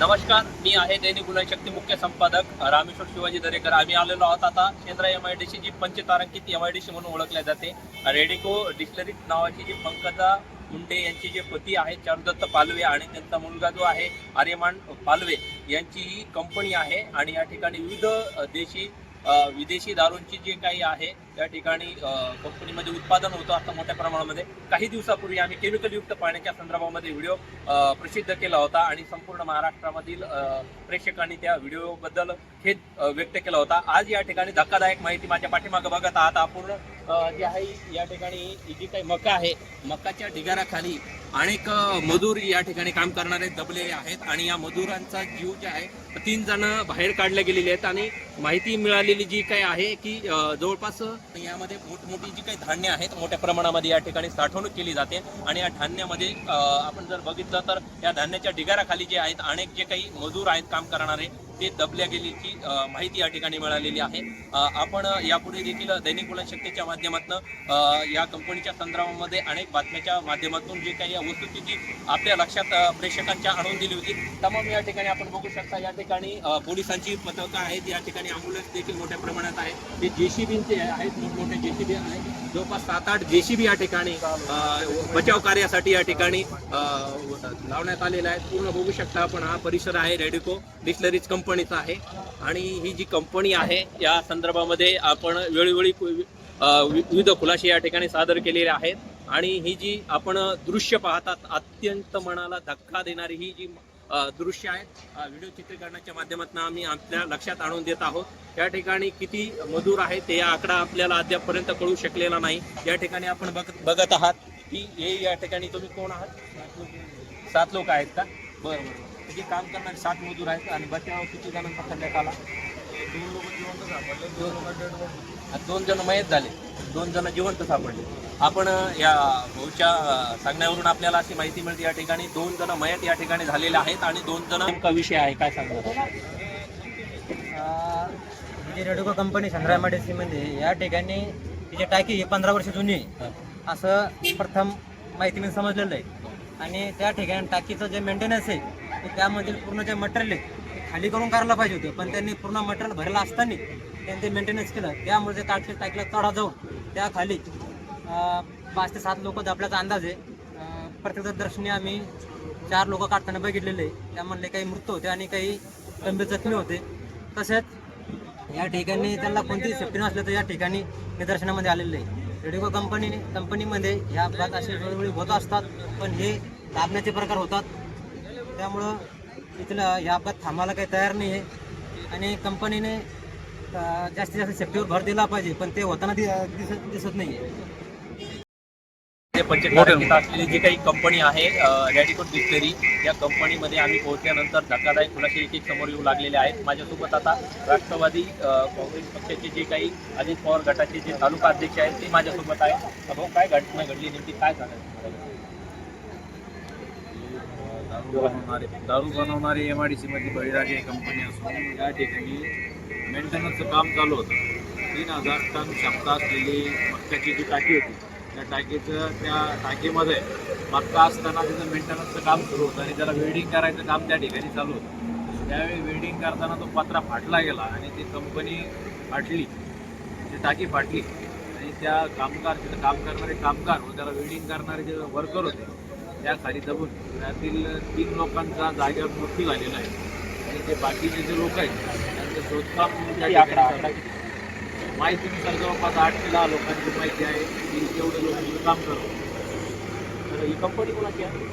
नमस्कार मी आहे दैनिक गुणशक्ती मुख्य संपादक रामेश्वर शिवाजी दरेकर. आम्ही आलेलो आहोत आता Shendra M I D C जी पंचतारांकित एम आय डी सी म्हणून ओळखल्या जाते. रेडिको डिस्लरी नावाची जी पंकजा मुंडे यांचे जे पती आहेत चारुदत्त पालवे आणि त्यांचा मुलगा जो आहे आर्यमान पालवे यांची ही कंपनी आहे आणि या ठिकाणी विविध देशी विदेशी दारूंची जे काही आहे त्या ठिकाणी कंपनीमध्ये उत्पादन होतं आता मोठ्या प्रमाणामध्ये. काही दिवसापूर्वी आम्ही केमिकलयुक्त पाण्याच्या संदर्भामध्ये व्हिडिओ प्रसिद्ध केला होता आणि संपूर्ण महाराष्ट्रामधील प्रेक्षकांनी त्या व्हिडिओबद्दल खेद व्यक्त केला होता. आज या ठिकाणी धक्कादायक माहिती माझ्या पाठीमागं बघत आहात. आपण जे आहे या ठिकाणी जी काही मका आहे. मकाच्या ढिगाराखाली अनेक मजूर या ठिकाणी काम करणारे दबलेले आहेत आणि या मजुरांचा जीव जे आहे तीन जण बाहेर काढले गेलेले आहेत आणि माहिती मिळालेली जी काही आहे की जवळपास यामध्ये मोठमोठी जी काही धान्य आहेत मोठ्या प्रमाणामध्ये या ठिकाणी साठवणूक केली जाते आणि या धान्यामध्ये आपण जर बघितलं तर या धान्याच्या ढिगाराखाली जे आहेत अनेक जे काही मजूर आहेत काम करणारे ते दबल्या गेल्याची माहिती या ठिकाणी मिळालेली आहे. आपण यापुढे देखील दैनिक शक्तीच्या माध्यमातून या कंपनीच्या संदर्भामध्ये अनेक बातम्याच्या माध्यमातून जे काही वस्तुस्थिती आपल्या लक्षात प्रेक्षकांच्या आणून दिली होती. तमाम या ठिकाणी आपण बघू शकता या ठिकाणी पोलिसांची पथकं आहेत. या ठिकाणी अँब्युलन्स देखील मोठ्या प्रमाणात आहे ते जेसीबींचे आहेत मोठमोठे जेसीबी आहेत. जवळपास सात आठ जेसीबी या ठिकाणी बचाव कार्यासाठी या ठिकाणी लावण्यात आलेला आहे पूर्ण बघू शकता आपण हा परिसर आहे रेडिको डिस्लरीज कंपनीचा आहे. आणि ही जी कंपनी आहे या संदर्भामध्ये आपण वेळोवेळी विविध खुलासे या ठिकाणी सादर केलेले आहेत. आणि ही जी आपण दृश्य पाहतात अत्यंत मनाला धक्का देणारी ही जी दृश्य आहेत व्हिडिओ चित्रीकरणाच्या माध्यमातून आम्ही आपल्या लक्षात आणून देत आहोत. या ठिकाणी किती मजूर आहेत ते आकडा आपल्याला अद्यापपर्यंत कळू शकलेला नाही. या ठिकाणी आपण बघत बघत आहात की हे या ठिकाणी तुम्ही कोण आहात? सात लोक. आहेत का? बरं बरं. जे काम करणारे सात मजूर आहेत आणि बचाव किती जणांचा आला? दोन लोक जिवंत सापडले. दोन. जण मयत झाले. दोन जण जिवंत सापडले. आपण या भाऊच्या सांगण्यावरून आपल्याला अशी माहिती मिळते या ठिकाणी. दोन जण मयत या ठिकाणी झालेले आहेत आणि दोन जण नेमका विषय आहे. काय सांगणार? जी रेडिको कंपनी संग्राममध्ये या ठिकाणी तिची टाकी ही पंधरा वर्ष जुनी आहे. असं प्रथम माहिती मी समजलेलं आहे. आणि त्या ठिकाणी टाकीचं जे मेंटेनन्स आहे तर त्यामधील पूर्ण जे मटेरियल आहे खाली करून करायला पाहिजे होतं. पण त्यांनी पूर्ण मटेरियल भरलं असताना त्यांनी ते मेंटेनन्स केलं. त्यामुळे ते टाकी टाकीला चढा जाऊन त्या खाली पाच ते सात लोक दबल्याचा अंदाज आहे. अं, प्रत्यक्षदर्शनी आम्ही चार लोक काढताना बघितलेले. आहे त्यामधले काही मृत होते आणि काही गंभीर जखमी होते. तसेच या ठिकाणी त्यांना कोणतीही सेफ्टी नसलं तर या ठिकाणी निदर्शनामध्ये आलेलं आहे रेडिको कंपनीने कंपनीमध्ये ह्या अपघात असे वेळोवेळी होत असतात पण हे दाबण्याचे प्रकार होतात. त्यामुळं इथलं ह्या अपघात थांबायला काही तयार नाही आहे. आणि कंपनीने जास्तीत जास्त सेफ्टीवर भर दिला पाहिजे पण ते होताना दिसत दिसत नाही असलेली जी काही कंपनी आहे रॅडिकोट डिस्टरी या कंपनीमध्ये आम्ही पोहोचल्यानंतर धक्कादायक खुलासे एक एक समोर येऊ लागलेले आहेत. माझ्यासोबत आता राष्ट्रवादी काँग्रेस पक्षाचे जे काही अजित पवार गटाचे जे तालुका अध्यक्ष आहेत ते माझ्यासोबत आहे भाऊ काय घटना घडली नेमकी? काय सांगायचं दारू बनवणारे दारू बनवणारे एम आय डी सीमध्ये बळीराजे कंपनी असून या ठिकाणी मेंटेनन्सचं काम चालू होतं. तीन हजार टन क्षमता असलेली मक्क्याची जी टाकी होती त्या टाकीचं त्या टाकीमध्ये मक्का असताना तिथं मेंटेनन्सचं काम सुरू होतं आणि त्याला वेल्डिंग करायचं काम त्या ठिकाणी चालू होतं. त्यावेळी वेल्डिंग करताना तो पत्रा फाटला गेला आणि ती कंपनी फाटली. ती टाकी फाटली. आणि त्या कामगार तिथं काम करणारे कामगार व त्याला वेल्डिंग करणारे जे वर्कर होते त्या खाली दबून त्यातील तीन लोकांचा जागेवर मृत्यू झालेला आहे. आणि ते बाकीचे जे लोक आहेत त्यांचं शोधकाम. माहितीनुसार जवळपास आठ ते दहा लोकांची माहिती आहे. की तेवढे लोक तिथं काम करतात तर ही कंपनी कोणाची आहे?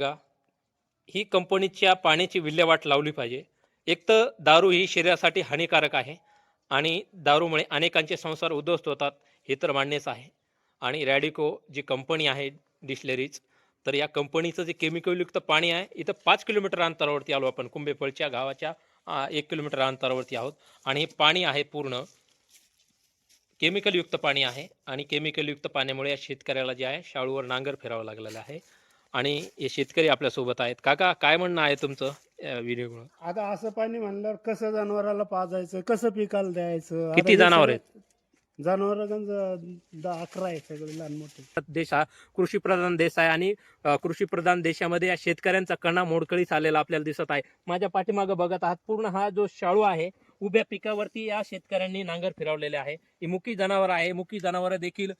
बघा ही कंपनीच्या पाण्याची विल्हेवाट लावली पाहिजे. एक तर दारू ही शरीरासाठी हानिकारक आहे आणि दारूमुळे अनेकांचे संसार उद्ध्वस्त होतात हे तर मान्यच आहे. आणि रॅडिको जी कंपनी आहे डिस्लरीज तर या कंपनीचं जे केमिकलयुक्त पाणी आहे इथं पाच किलोमीटर अंतरावरती आलो आपण कुंभेफळच्या गावाच्या एक किलोमीटर अंतरावरती आहोत. आणि हे पाणी आहे पूर्ण केमिकलयुक्त पाणी आहे. आणि केमिकलयुक्त पाण्यामुळे या शेतकऱ्याला जे आहे शाळूवर नांगर फिरावं लागलेलं आहे. आणि हे शेतकरी आपल्यासोबत आहेत. काका काय म्हणणं आहे तुमचं व्हिडिओ आता असं पाणी म्हणल्यावर कसं जनावराला पाजायचं कसं पिकाला द्यायचं? किती जनावर आहेत? जनावर गंज दहा अकरा आहे सगळे लहान मोठे. देश हा कृषीप्रधान देश आहे आणि अ, कृषीप्रधान देशामध्ये या शेतकऱ्यांचा कणा मोडकळीस आलेला आपल्याला दिसत आहे. माझ्या पाठीमागं बघत आहात पूर्ण हा जो शाळू आहे उभ्या पिकावरती या शेतकऱ्यांनी नांगर फिरवलेले आहे. ही मुकी जनावर आहे. मुकी जनावर देखील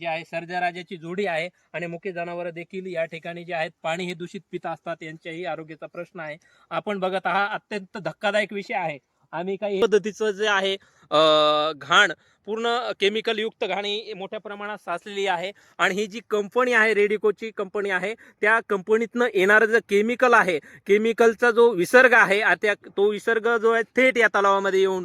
जे आहे सर्जराजाची जोडी आहे आणि मुकी जनावर देखील या ठिकाणी जे आहेत पाणी हे दूषित पित असतात यांच्याही आरोग्याचा प्रश्न आहे. आपण बघत आहात अत्यंत धक्कादायक विषय आहे. आम्ही काही पद्धतीचं जे आहे घाण पूर्ण केमिकल युक्त घाण ही मोठ्या प्रमाणात साचलेली आहे. आणि ही जी कंपनी आहे रेडिकोची कंपनी आहे त्या कंपनीतनं येणारं जे केमिकल आहे केमिकलचा जो विसर्ग आहे त्या तो विसर्ग जो आहे थेट या तलावामध्ये येऊन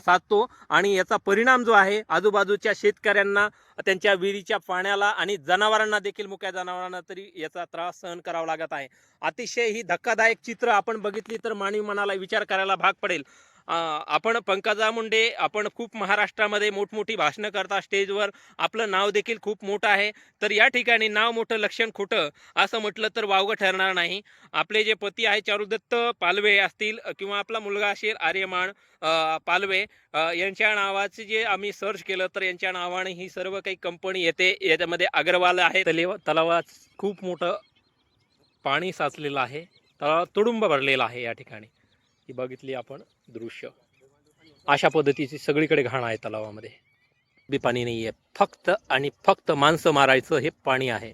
साधतो आणि याचा परिणाम जो आहे आजूबाजूच्या शेतकऱ्यांना त्यांच्या विहिरीच्या पाण्याला आणि जनावरांना देखील मुक्या जनावरांना तरी याचा त्रास सहन करावा लागत आहे. अतिशय ही धक्कादायक चित्र आपण बघितली तर मानवी मनाला विचार करायला भाग पडेल. आपण पंकजा मुंडे आपण खूप महाराष्ट्रामध्ये मोठमोठी भाषणं करता स्टेजवर आपलं नाव देखील खूप मोठं आहे. तर या ठिकाणी नाव मोठं लक्षण खोटं असं म्हटलं तर वावगं ठरणार नाही. आपले जे पती आहे चारुदत्त पालवे असतील किंवा आपला मुलगा असेल आर्यमान पालवे यांच्या नावाचे जे आम्ही सर्च केलं तर यांच्या नावाने ही सर्व काही कंपनी येते. याच्यामध्ये अग्रवाल आहे. तलेव तलावात खूप मोठं पाणी साचलेलं आहे. तलाव तुडुंब भरलेला आहे या ठिकाणी. ही बघितली आपण दृश्य. अशा पद्धतीची सगळीकडे घाण आहे तलावामध्ये. बी पाणी नाही आहे फक्त आणि फक्त माणसं मारायचं हे पाणी आहे.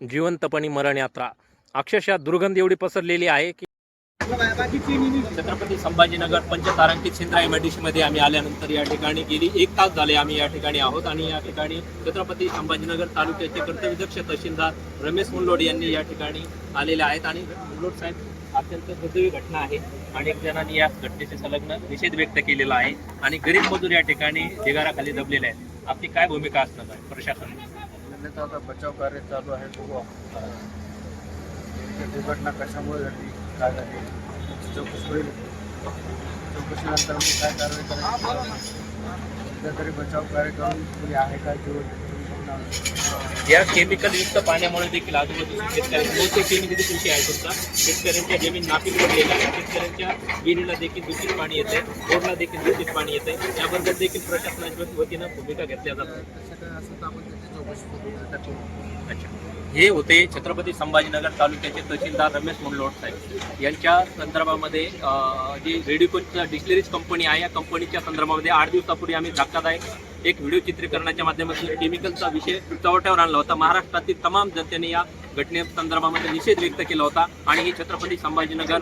जिवंतपणी मरण यात्रा. अक्षरशः दुर्गंध एवढी पसरलेली आहे की छत्रपती संभाजीनगर पंचतारांकित सेंद्रा एमआयडीसी मध्ये आम्ही आल्यानंतर या ठिकाणी गेली. एक तास झाले आम्ही या ठिकाणी आहोत आणि या ठिकाणी छत्रपती संभाजीनगर तालुक्याचे कर्तव्यदक्ष तहसीलदार रमेश मुंडलोड यांनी या ठिकाणी आलेले आहेत आणि मुंडलोड साहेब अत्यंत दुर्दैवी घटना आहे. अनेक जणांनी या घटनेचे संलग्न निषेध व्यक्त केलेला आहे आणि गरीब मजूर या ठिकाणी ढिगाराखाली दबलेले आहेत. आपली काय भूमिका असणार आहे प्रशासन? आता बचाव कार्य चालू आहे. दुर्घटना कशामुळे घडली काय झाली? चौकशी होईल? चौकशीनंतर मी काय कारवाई करायची? तरी बचाव कार्य करून आहे का? जीवन या केमिकलयुक्त पाण्यामुळे देखील आजूबाजूच्या शेतकऱ्यांना मोठे केमिकल कृषी आहे तुमचा. शेतकऱ्यांच्या जमीन नापीक पडलेल्या आहे. शेतकऱ्यांच्या विहिरीला देखील दूषित पाणी येते बोरला देखील दूषित पाणी येते याबद्दल देखील प्रशासनाच्या वतीनं भूमिका घेतल्या जातात. अच्छा. हे होते छत्रपती संभाजीनगर तालुक्याचे तहसीलदार रमेश मुंडलोट साहेब. यांच्या संदर्भामध्ये जी रेडिकोच्या डिस्लरीज कंपनी आहे या कंपनीच्या संदर्भामध्ये आठ दिवसापूर्वी आम्ही धक्कादायक एक व्हिडिओ चित्रीकरणाच्या माध्यमातून केमिकलचा विषय चव्हाट्यावर आणला होता. महाराष्ट्रातील तमाम जनतेने या घटने संदर्भामध्ये निषेध व्यक्त केला होता. आणि ही छत्रपती संभाजीनगर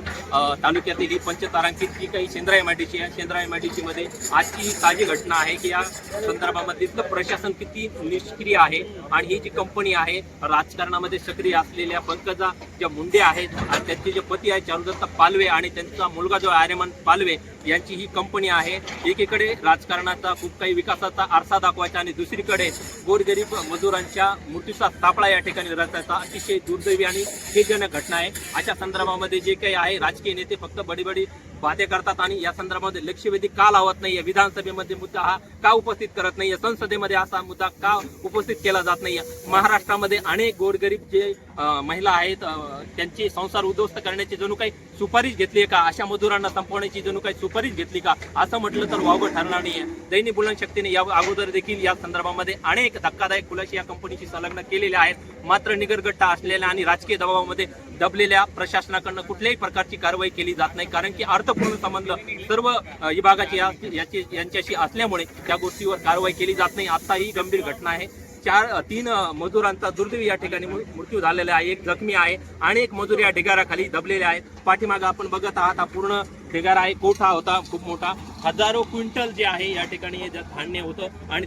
तालुक्यातील ही पंचतारांकित जी काही Shendra M I D C आहे Shendra M I D C मध्ये आजची ही ताजी घटना आहे की या संदर्भामध्ये इथलं प्रशासन किती निष्क्रिय आहे आणि ही जी कंपनी आहे राजकारणामध्ये सक्रिय असलेल्या पंकजा ज्या मुंडे आहेत आणि त्यांचे जे पती आहे चारुदत्त पालवे आणि त्यांचा मुलगा जो आर्यमन आर्यमान पालवे यांची ही कंपनी आहे. एकीकडे राजकारणाचा खूप काही विकासाचा आरसा दाखवायचा आणि दुसरीकडे गोरगरीब मजुरांच्या मृत्यूचा सापळा या ठिकाणी रचायचा. अतिशय दुर्दैवी आणि खेदजनक घटना आहे. अशा संदर्भामध्ये जे काही आहे राजकीय नेते फक्त बडी बडी बाते करतात आणि या संदर्भामध्ये लक्षवेधी का लावत नाहीये? विधानसभेमध्ये मुद्दा हा का उपस्थित करत नाहीये? संसदेमध्ये असा मुद्दा का उपस्थित केला जात नाहीये? महाराष्ट्रामध्ये अनेक गोरगरीब जे महिला आहेत त्यांची त्यांचे संसार उद्ध्वस्त करण्याची जणू काही सुपारीच घेतली आहे का? अशा मजुरांना संपवण्याची जणू काही सुपारीच घेतली का? असं म्हटलं तर वावगं ठरणार नाहीये. दैनिक बुलंद शक्तीने या अगोदर देखील या संदर्भामध्ये अनेक धक्कादायक खुलाशी या कंपनीशी संलग्न केलेल्या आहेत. मात्र निगरगट्टा असलेल्या आणि राजकीय दबावामध्ये दबलेल्या प्रशासनाकडनं कुठल्याही प्रकारची कारवाई केली जात नाही कारण की अर्थ अर्थपूर्ण संबंध सर्व विभागाचे याची यांच्याशी असल्यामुळे त्या गोष्टीवर कारवाई केली जात नाही. आता ही गंभीर घटना आहे. चार तीन मजुरांचा दुर्दैवी या ठिकाणी मृत्यू झालेला आहे. एक जखमी आहे आणि एक मजूर या ढिगाराखाली दबलेले आहेत. पाठीमागं आपण बघत आहात हा पूर्ण ढिगारा आहे. कोठा होता? खूप मोठा. हजारो क्विंटल जे आहे या ठिकाणी हे धान्य होतं आणि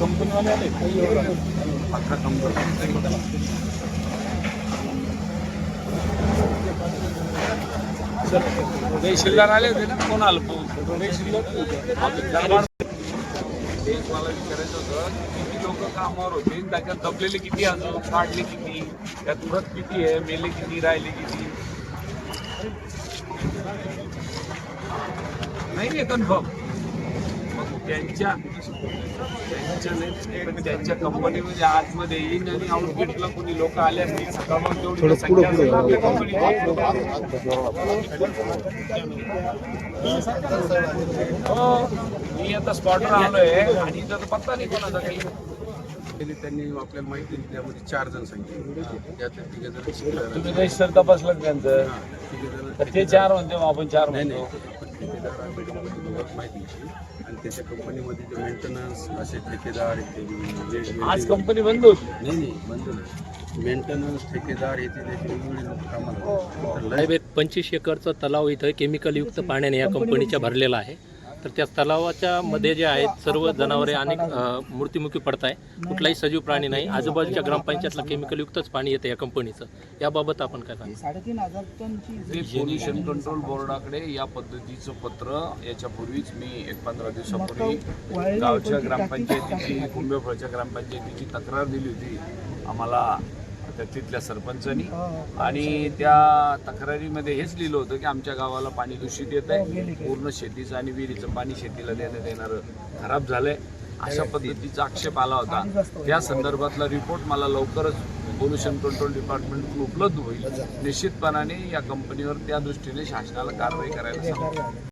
कंपनीवाले आले? अकरा कंपनी. शिल्लर आले होते ना? कोण आलं? तेच मला विचारायचं होतं की किती लोक कामावर होते? त्याच्यात दबलेले किती अजून? काढले किती? त्यात उरत किती आहे? मेले किती? राहिले किती? नाही कन्फर्म त्यांच्या त्यांच्या नाही, त्यांच्या कंपनीमध्ये आतमध्ये येईन आणि आउटगेटला कोणी लोक आले असतील सकाळ मग तेवढी संख्या असेल ना आपल्या कंपनीची. हो मी आता स्पॉटवर आलोय आणि इथं तर पत्ता नाही कोणाचा काही. केली त्यांनी आपल्याला माहिती दिली त्यामध्ये चार जण सांगितले. तुम्ही रजिस्टर तपासलं त्यांचं? ते चार म्हणते मग आपण चार त्याच्याबद्दल माहिती होती. आणि त्याच्या कंपनीमध्ये जे मेंटेनन्स असे ठेकेदार आज कंपनी बंद होती? नाही नाही बंद नाही. मेंटेनन्स ठेकेदार याचे त्याचे वेगवेगळे लोक कामाला एक पंचवीस एकरचा तलाव इथं केमिकलयुक्त पाण्याने या कंपनीच्या भरलेला आहे. तर त्या तलावाच्या मध्ये जे आहेत सर्व जनावरे अनेक मृत्युमुखी पडत आहे कुठलाही सजीव प्राणी नाही. आजूबाजूच्या ग्रामपंचायतला केमिकलयुक्तच पाणी येतं या कंपनीचं याबाबत आपण काय पोल्युशन कंट्रोल बोर्डाकडे या पद्धतीचं पत्र याच्यापूर्वीच मी एक पंधरा दिवसापूर्वी गावच्या ग्रामपंचायतीची कुंभेफळच्या ग्रामपंचायतीची तक्रार दिली होती. आम्हाला त्या तिथल्या सरपंचानी. आणि त्या तक्रारीमध्ये हेच लिहिलं होतं की आमच्या गावाला पाणी दूषित येत आहे पूर्ण शेतीचं आणि विहिरीचं पाणी शेतीला देण्यात येणारं खराब झालंय. अशा पद्धतीचा आक्षेप आला होता. त्या संदर्भातला रिपोर्ट मला लवकरच पोल्युशन कंट्रोल डिपार्टमेंट उपलब्ध होईल. निश्चितपणाने या कंपनीवर त्या दृष्टीने शासनाला कारवाई करायला सांगतो.